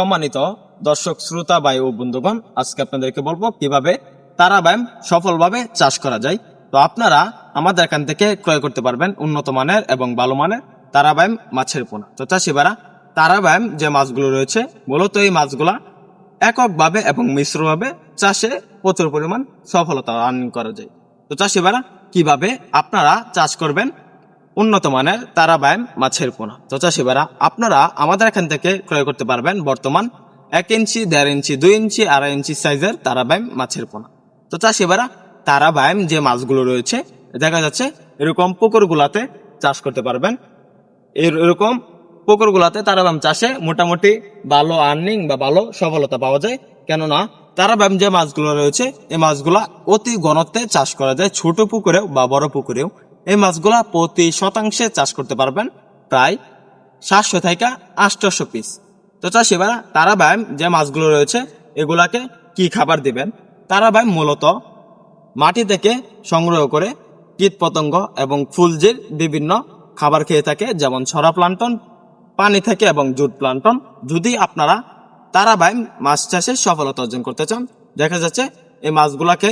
সম্মানিত দর্শক, শ্রোতা, ভাই ও বন্ধুগণ, আজকে আপনাদেরকে বলব কীভাবে তারা ব্যায়াম সফলভাবে চাষ করা যায়। তো আপনারা আমাদের এখান থেকে ক্রয় করতে পারবেন উন্নত মানের এবং ভালো মানের তারা ব্যায়াম মাছের পোনা। তো চাষিবারা তারা ব্যায়াম যে মাছগুলো রয়েছে, মূলত এই মাছগুলা এককভাবে এবং মিশ্রভাবে চাষে প্রচুর পরিমাণ সফলতা আর্নিং করা যায়। তো চাষিবারা কীভাবে আপনারা চাষ করবেন উন্নত মানের তারা ব্যায়াম মাছের পোনা। তো চাষিবারা আপনারা আমাদের এখান থেকে ক্রয় করতে পারবেন বর্তমান এক ইঞ্চি, দেড় ইঞ্চি, দুই ইঞ্চি, আড়াই ইঞ্চি সাইজের তারা ব্যায়াম মাছের পোনা। তো চাষিবারা তারা ব্যায়াম যে মাছগুলো রয়েছে, দেখা যাচ্ছে এরকম পুকুরগুলাতে চাষ করতে পারবেন। এর- এরকম পুকুরগুলাতে তারা ব্যায়াম চাষে মোটামুটি ভালো আর্নিং বা ভালো সফলতা পাওয়া যায়। কেননা, তারা ব্যায়াম যে মাছগুলো রয়েছে এই মাছগুলা অতি ঘনত্বে চাষ করা যায়, ছোট পুকুরেও বা বড় পুকুরেও। এই মাছগুলা প্রতি শতাংশে চাষ করতে পারবেন, প্রায় সাতশো থেকে আটশোশো পিস তো চাষিবারা তারা ব্যায়াম যে মাছগুলো রয়েছে, এগুলাকে কি খাবার দিবেন? তারা ব্যায়াম মূলত মাটি থেকে সংগ্রহ করে কীট পতঙ্গ এবং ফুলজির বিভিন্ন খাবার খেয়ে থাকে, যেমন ছড়া প্লান্টন, পানি থেকে এবং জুট প্লান্টন। যদি আপনারা তারাবাইম মাছ চাষে সফলতা অর্জন করতে চান, দেখা যাচ্ছে এই মাছগুলাকে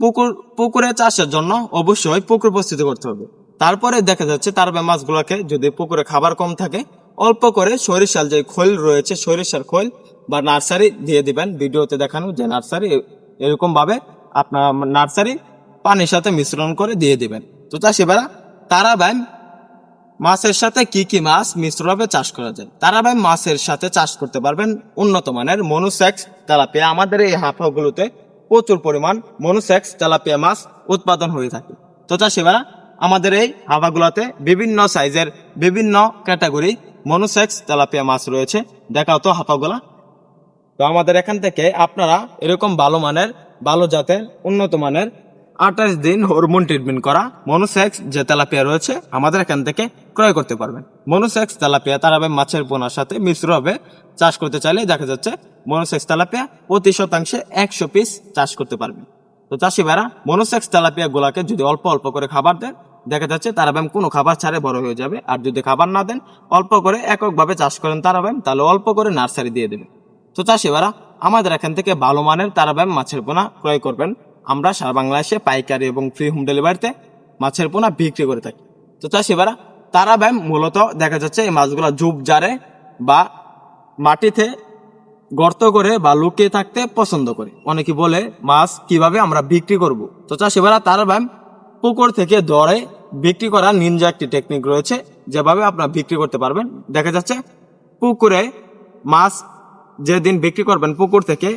পুকুর, পুকুরে চাষের জন্য অবশ্যই পুকুর প্রস্তুতি করতে হবে। তারপরে দেখা যাচ্ছে তারবে মাছগুলোকে যদি পুকুরে খাবার কম থাকে, অল্প করে সরিষার যে খৈল রয়েছে, সরিষার খৈল বা নার্সারি দিয়ে দিবেন। ভিডিওতে দেখানো যে নার্সারি এরকম ভাবে আপনার নার্সারি পানির সাথে মিশ্রণ করে দিয়ে দিবেন। তো চাষিবারা তারা ব্যায়াম মাছের সাথে কি কি মাছ মিশ্রভাবে চাষ করা যায়? তারা ভাই মাছের সাথে চাষ করতে পারবেন উন্নত মানের মনুসেক্স তেলাপিয়া। আমাদের এই হাফাগুলোতে প্রচুর পরিমাণ মনুসেক্স, তেলাপিয়া মাছ উৎপাদন হয়ে থাকে। তো চাষিবারা আমাদের এই হাফাগুলোতে বিভিন্ন সাইজের বিভিন্ন ক্যাটাগরি মনুসেক্স, তেলাপিয়া মাছ রয়েছে। দেখাও তো হাফাগুলা। তো আমাদের এখান থেকে আপনারা এরকম ভালো মানের, ভালো জাতের, উন্নত মানের আঠাশ দিন হরমোন ট্রিটমেন্ট করা মনোসেক্স যে তেলাপিয়া রয়েছে, আমাদের এখান থেকে ক্রয় করতে পারবেন। মনোসেক্স, তেলাপিয়া তারাবে মাছের পোনার সাথে মিশ্রভাবে চাষ করতে চাইলে দেখা যাচ্ছে মনোসেক্স তেলাপিয়া প্রতি শতাংশে একশো পিস চাষ করতে পারবেন তো চাষি ভাইরা, মনোসেক্স তেলাপিয়া গুলাকে যদি অল্প অল্প করে খাবার দেন, দেখা যাচ্ছে তারাবাম কোনো খাবার ছাড়ে বড় হয়ে যাবে। আর যদি খাবার না দেন, অল্প করে এককভাবে চাষ করেন তারা ব্যায়াম, তাহলে অল্প করে নার্সারি দিয়ে দেবে। তো চাষিবারা আমাদের এখান থেকে ভালো মানের তারাব্যাম মাছের পোনা ক্রয় করবেন। আমরা সারা বাংলাদেশে পাইকারি এবং ফ্রি হোম ডেলিভারিতে মাছের পোনা বিক্রি করে থাকি। তো তারা ব্যায়াম মূলত দেখা যাচ্ছে এই মাছগুলো জুব জারে বা মাটিতে গর্ত করে বা লুকিয়ে থাকতে পছন্দ করে। অনেকে বলে, মাছ কীভাবে আমরা বিক্রি করব? তো চাষিবারা তারাব্যাম পুকুর থেকে ধরে বিক্রি করার নিনজা একটি টেকনিক রয়েছে, যেভাবে আপনারা বিক্রি করতে পারবেন। দেখা যাচ্ছে, পুকুরে মাছ যেদিন বিক্রি করবেন পুকুর থেকে,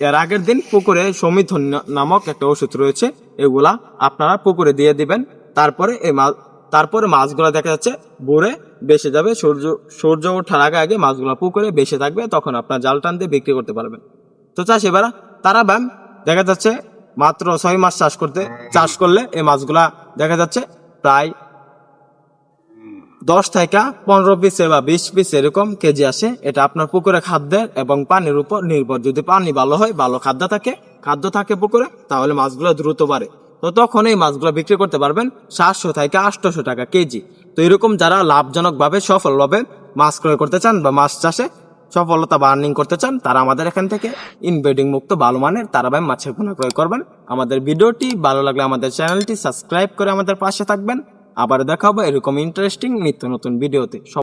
এর আগের দিন পুকুরে সমিথন নামক একটা ওষুধ রয়েছে, এগুলা আপনারা পুকুরে দিয়ে দিবেন। তারপরে এই মাছ তারপরে মাছগুলো দেখা যাচ্ছে ভোরে বেসে যাবে। সূর্য সূর্য ওঠার আগে আগে মাছগুলো পুকুরে বেসে থাকবে, তখন আপনার জাল টান দিয়ে বিক্রি করতে পারবেন। তো চাষ এবার তারা ব্যায়াম দেখা যাচ্ছে মাত্র ছয় মাস চাষ করতে, চাষ করলে এই মাছগুলা দেখা যাচ্ছে প্রায় দশ থেকে পনেরো পিসের বা বিশ পিস এরকম কেজি আসে। এটা আপনার পুকুরে খাদ্যের এবং পানির উপর নির্ভর। যদি পানি ভালো হয়, ভালো খাদ্য থাকে খাদ্য থাকে পুকুরে, তাহলে মাছগুলো দ্রুত বাড়ে। তো তখন এই মাছগুলো বিক্রি করতে পারবেন সাতশো থেকে আটশোশো টাকা কেজি। তো এরকম যারা লাভজনকভাবে সফলভাবে মাছ ক্রয় করতে চান বা মাছ চাষে সফলতা বা আর্নিং করতে চান, তারা আমাদের এখান থেকে ইনব্রিডিং মুক্ত ভালো মানের তারা ভাই মাছের পোনা ক্রয় করবেন। আমাদের ভিডিওটি ভালো লাগলে আমাদের চ্যানেলটি সাবস্ক্রাইব করে আমাদের পাশে থাকবেন। আবার দেখা হবে এরকম ইন্টারেস্টিং নিত্য নতুন ভিডিওতে। সব